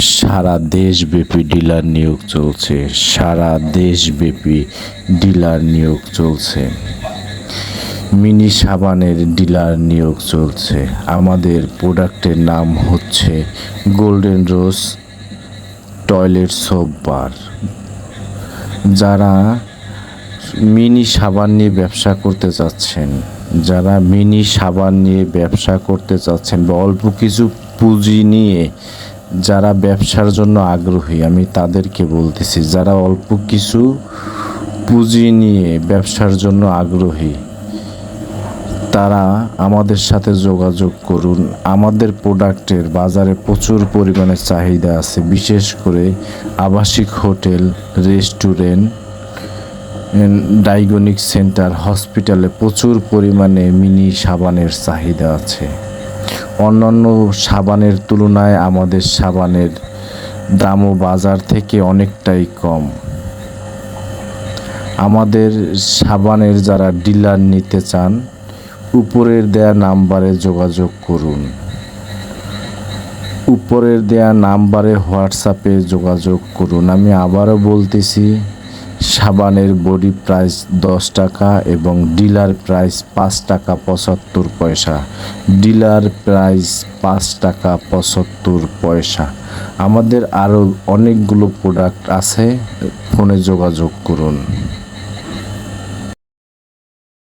সারা দেশব্যাপী ডিলার নিয়োগ চলছে। সারা দেশব্যাপী ডিলার নিয়োগ চলছে। মিনি সাবানের ডিলার নিয়োগ চলছে। আমাদের প্রোডাক্টের নাম হচ্ছে golden rose toilet soap bar. যারা মিনি সাবান নিয়ে ব্যবসা করতে চাচ্ছেন, যারা মিনি সাবান নিয়ে ব্যবসা করতে চাচ্ছেন বা অল্প কিছু পুঁজি নিয়ে যারা ব্যবসার জন্য আগ্রহী, আমি তাদেরকে বলতেছি, যারা অল্প কিছু পুঁজি নিয়ে ব্যবসার জন্য আগ্রহী, তারা আমাদের সাথে যোগাযোগ করুন। আমাদের প্রোডাক্টের বাজারে প্রচুর পরিমাণে চাহিদা আছে, বিশেষ করে আবাসিক হোটেল, রেস্টুরেন্ট ডাইগনিক সেন্টার, হসপিটালে প্রচুর পরিমাণে মিনি সাবানের চাহিদা আছে। অন্যান্য সাবানের তুলনায় আমাদের সাবানের দামও বাজার থেকে অনেকটাই কম। আমাদের সাবানের যারা ডিলার নিতে চান, উপরের দেয়া নাম্বারে যোগাযোগ করুন। উপরের দেয়া নাম্বারে হোয়াটসঅ্যাপে যোগাযোগ করুন। আমি আবারও বলতেছি সাবানের বডি প্রাইস দশ টাকা এবং ডিলার প্রাইস পাঁচ টাকা পঁচাত্তর পয়সা। ডিলার প্রাইস পাঁচ টাকা পঁচাত্তর পয়সা। আমাদের আরও অনেকগুলো প্রোডাক্ট আছে, ফোনে যোগাযোগ করুন।